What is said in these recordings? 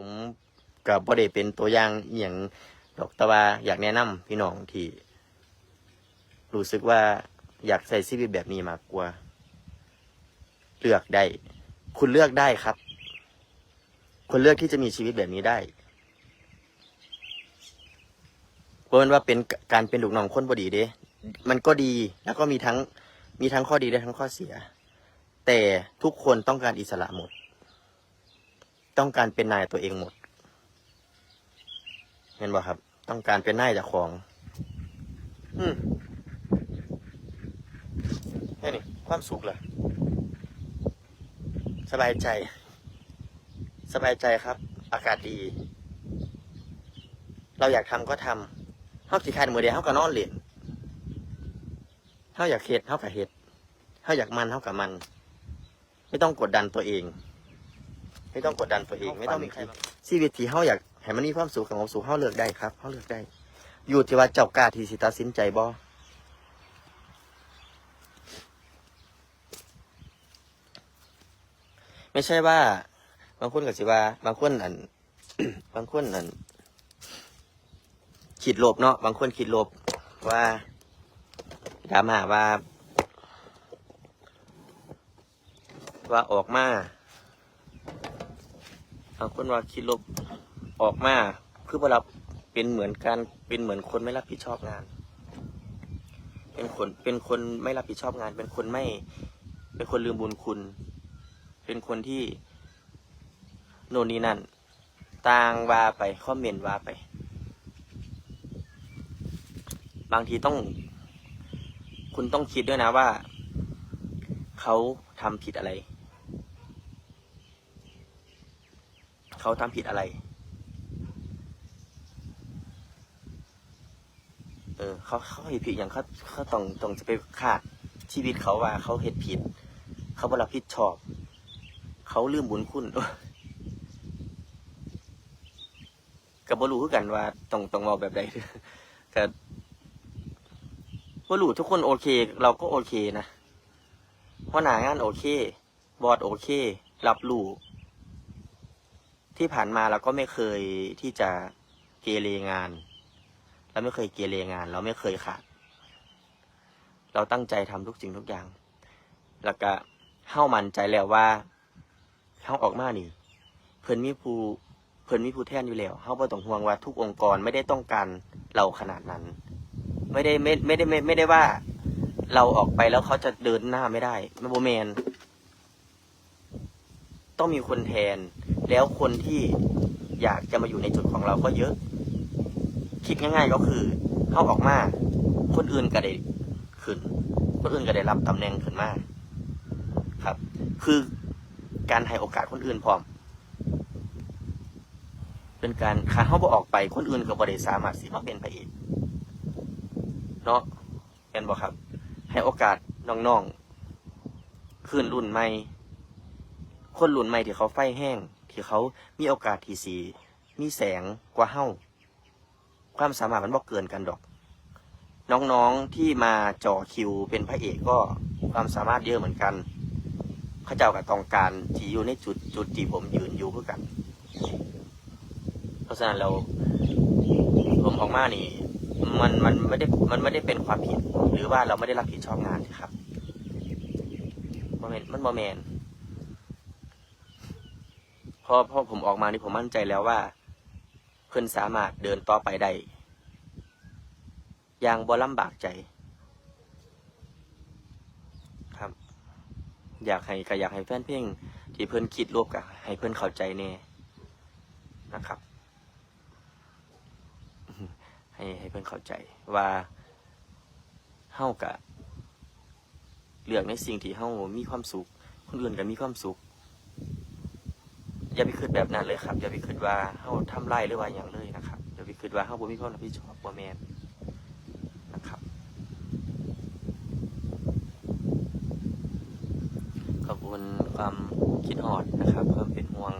ผมกับบ่ได้เป็นตัวอย่างอหย่างดอกแต่ว่าอยากแนะนำพี่น้องที่ รู้สึกว่าอยากใส่ชีวิตแบบนี้มากกว่า เลือกได้ คุณเลือกได้ครับ คุณเลือกที่จะมีชีวิตแบบนี้ได้เพราะมันว่าเป็นการเป็นลูกน้องคนบดีเด้ มันก็ดีแล้วก็มีทั้งมีทั้งข้อดีและทั้งข้อเสีย แต่ทุกคนต้องการอิสระหมด ต้องการเป็นนายตัวเองหมดเห็นบ่ครับ ต้องการเป็นนายจากของ อืมแค่นี้ความสุขเหรอสบายใจ สบายใจครับ อากาศดี เราอยากทำก็ทำเฮาขี้คานมือเดียวเฮาก็นอนเล่นเฮาอยากเฮ็ดเฮาก็เฮ็ดเฮาอยากมันเฮากับมัน ไม่ต้องกดดันตัวเอง ไม่ต้องกดดันตัวเองไม่ต้องมีใครมาชีวิตที่เฮาอยากให้มันมีความสุขของความสุขเฮาเลือกได้ครับเฮาเลือกได้ อยู่ที่ว่าเจ้ากล้าที่สิตัดสินใจบ่ไม่ใช่ว่า บางคนก็สิว่า บางคนอัน บางคนอันคิดลบเนาะบางคนคิดลบว่าถามหาว่า ว่าออกมา บางคนว่าคิดลบออกมาคือรับเป็นเหมือนการเป็นเหมือนคนไม่รับผิดชอบงาน เป็นคนเป็นคนไม่รับผิดชอบงาน เป็นคนไม่ เป็นคนลืมบุญคุณ เป็นคนที่โน่นนี่นั่นต่างว่าไปคอมเมนว่าไป บางทีต้อง คุณต้องคิดด้วยนะว่า เขาทำผิดอะไร เขาทำผิดอะไร เออ เขาเขาเห็นผิดอย่างเขาเขาต้องต้องจะไปขาดชีวิตเขาว่า เขาเห็นผิด เขาบรับผิดชอบ เขาลืมบุญคุณกับบรู้คือกันว่าต้องต้องเมาแบบใดกับบรู้ทุกคนโอเค เราก็โอเคนะหัวหน้างานโอเค บอร์ดโอเค รับรู้ ที่ผ่านมาเราก็ไม่เคยที่จะเกเรงาน เราไม่เคยเกเรงาน เราไม่เคยขาด เราตั้งใจทำทุกสิ่งทุกอย่าง แล้วก็เฮ้ามันใจแล้วว่าเฮ้าออกมานี่ เพิ่นมีผู้เพิ่นมีผู้แทนอยู่แล้วเฮ้าบ่ต้องห่วงว่าทุกองค์กรไม่ได้ต้องการเราขนาดนั้น ไม่ได้ไม่ไม่ได้ไม่ไม่ได้ว่า เราออกไปแล้วเขาจะเดินหน้าไม่ได้ไม่โบแมน ต้องมีคนแทน แล้วคนที่อยากจะมาอยู่ในจุดของเราก็เยอะ คิดง่าย ๆ ก็คือเข้าออกมา คนอื่นก็ได้ขึ้น คนอื่นก็ได้รับตำแหน่งขึ้นมาครับ คือการให้โอกาสคนอื่นพร้อม เป็นการขาเข้าบ่ออกไป คนอื่นก็บ่ได้สามารถสิมาเป็นพระเอกเนาะเห็นบ่ครับ ให้โอกาสน้องๆขึ้นรุ่นใหม่ คนรุ่นใหม่ที่เขาไฟแห้ง ที่เขามีโอกาสที่สี มีแสงกว่าเฮ้าความสามารถมันบ่เกินกันดอก น้องๆที่มาจ่อคิวเป็นพระเอกก็ความสามารถเยอะเหมือนกันเขาเจ้ากับตองการที่อยู่ในจุดจุดที่ผมยืนอยู่เพื่อกัน เพราะฉะนั้นเราผมออกมานี่มันมันไม่ได้มันไม่ได้เป็นความผิด หรือว่าเราไม่ได้รับผิดชอบงานครับโมันต์มันบอแมน พอพอผมออกมานี่ผมมั่นใจแล้วว่า เพิ่อนสามารถเดินต่อไปได้อย่างบ่ลำบากใจครับ อยากให้ก็อยากให้แฟนเพลงที่เพิ่อนคิดรวบกับให้เพิ่อนเข้าใจแน่นะครับ ให้ให้เพิ่อนเข้าใจว่าเฮากะเลือกในสิ่งที่เฮามีความสุขคนอื่นก็มีความสุข อย่าไปคิดแบบนั้นเลยครับ อย่าไปคิดว่าเฮาทำไรหรือว่าอย่างเลยนะครับอย่าไปคิดว่าเฮาบ่มีความรับผิดชอบบ่แมนนะครับขอบคุณความคิดฮอดนะครับความเป็นห่วง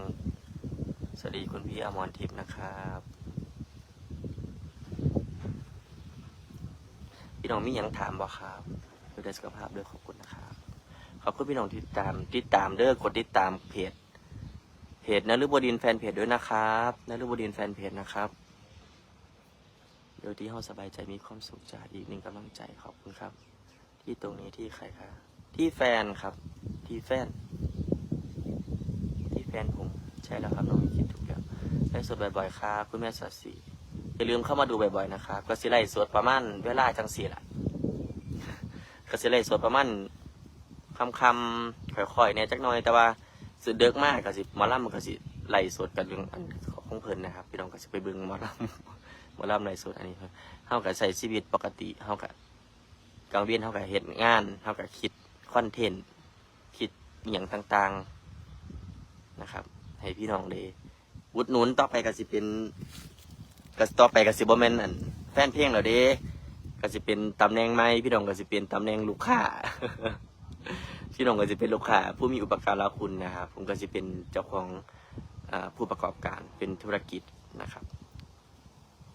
สวัสดีคุณพี่อมรทิพย์นะครับพี่น้องมีหยังถามบ่ครับดูแลสุขภาพด้วยขอบคุณนะครับขอบคุณพี่น้องที่ตามติดตามเด้อกดติดตามเพจ จนฤบดินแฟนเพจด้วยนะครับนฤบดินแฟนเพจนะครับเดี๋ยที่เฮาสบายใจมีความสุขจากอีกหนึ่งกำลังใจขอบคุณครับ ที่ตรงนี้ที่ใครคะที่แฟนครับ ที่แฟน ที่แฟนผมใช่แล้วครับน้องคิดถูกแล้วไลฟ์สดบ่อยๆครับคุณแม่สัตสีอย่าลืมเข้ามาดูบ่อยๆนะครับก็สิไลฟ์สดประมาณเวลาจังสี่ละก็สิไลฟ์สดประมาณคำคำๆค่อยๆเนี่ยจักหน่อยแต่ว่า สุดเดิกมากก็สิหมอลำมันก็สิไล่สดกันเรื่องอันของเพิ่นนะครับ พี่น้องก็สิไปเบิ่งหมอลำหมอลำไล่สดอันนี้เพิ่นเฮาก็ใช้ชีวิตปกติเฮาก็กลางเวียนเฮาก็เฮ็ดงานเฮาก็คิดคอนเทนต์คิดอย่างต่างๆนะครับ ให้พี่น้องได้อุดหนุนต่อไปก็สิเป็นก็ต่อไปก็สิบ่แม่นอันแฟนเพลงแล้วเด้ก็สิเป็นตำแหน่งใหม่พี่น้องก็สิเป็นตำแหน่งลูกค้า พี่น้องก็จะเป็นลูกค้าผู้มีอุปการะคุณนะครับ ผมก็จะเป็นเจ้าของอผู้ประกอบการเป็นธุรกิจนะครับ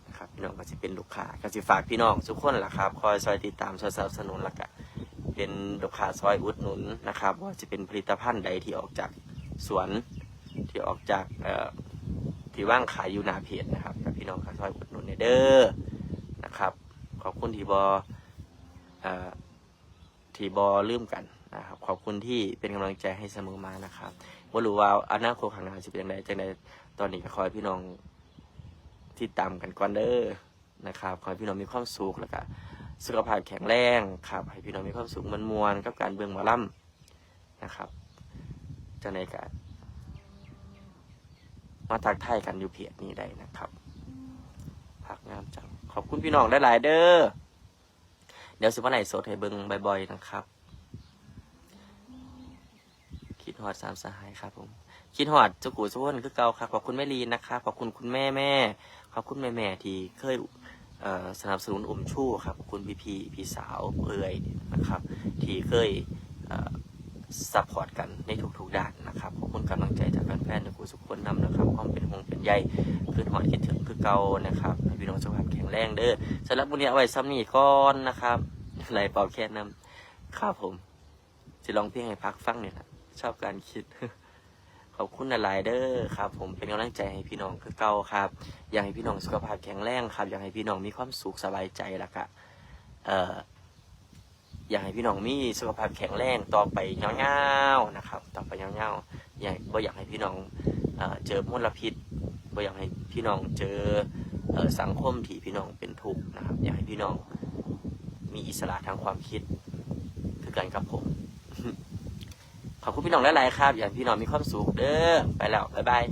นะครับ พี่น้องก็จะเป็นลูกค้าก็จะฝากพี่น้องทุกคนแหละครับ คอยซอยติดตามซอยสนับสนุนล้วก็เป็นลูกค้าซอยอุดหนุนนะครับ ว่าจะเป็นผลิตภัณฑ์ใดที่ออกจากสวนที่ออกจากที่ว่างขายอยู่หนาเพจนะครับกับพี่น้องก็ซอยอุดหนุนเนเด้อนะครับ ขอบคุณที่บออที่บอลืมกัน นะครับขอบคุณที่เป็นกำลังใจให้เสมอมานะครับว่ารู้ว่าอนาคตข้างหน้าจะเป็นยังไงจังใดตอนนี้ก็ขอให้พี่น้องที่ตามกันก่อนเด้อนะครับขอให้พี่น้องมีความสุขแล้วก็สุขภาพแข็งแรงครับให้พี่น้องมีความสุขมันมวลๆกับการเบิ่งหมอล่ำนะครับจังใดก็มาทักทายกันอยู่เพจนี้ได้นะครับพักงามจังขอบคุณพี่น้องได้หลายๆเด้อเดี๋ยวสิวันไหนสดให้เบิ่งบ่อยๆนะครับ คิดฮอดสามสหายครับผม คิดฮอดจ้ากูสุวรรณคือเก่าครับขอบคุณแม่ลีนนะครับขอบคุณคุณแม่แม่ขอบคุณแม่แม่ที่เคยเสนับสนุนอมชู่ครับขอบคุณพี่พี่พี่สาวเอ่ยนะครับ ที่เคยซัพพอร์ตกันในทุกๆด้านนะครับขอบคุณกำลังใจจากแฟนๆทุกทุกคนนำนะครับความเป็นห่วงเป็นใยคือฮอดคิดถึงคือเก่านะครับพี่น้องสุขภาพแข็งแรงเด้อสำหรับวันนี้เอาไว้ซ้ำนี่ก่อนนะครับไหลเป่าแค่น้ำข้าผมจะลองเพลงให้พักฟังเนี่ยนะ ชอบการคิด ขอบคุณหลายเด้อครับ ผมเป็นกำลังใจให้พี่น้องคือเก่าครับ อยากให้พี่น้องสุขภาพแข็งแรงครับ อยากให้พี่น้องมีความสุขสบายใจแล้วก็เอ่ออยากให้พี่น้องมีสุขภาพแข็งแรงต่อไปยาวๆนะครับ ต่อไปยาๆอยากบ่อยากให้พี่น้องเอ่อเจอมลพิษบ่อยากให้พี่น้องเจอเอ่อสังคมที่พี่น้องเป็นทุกข์นะครับ อยากให้พี่น้องมีอิสระทางความคิดคือกันกับผม ขอบคุณพี่น้องหลายๆครับ อยากพี่น้องมีความสุขเด้อไปแล้ว บ๊ายบาย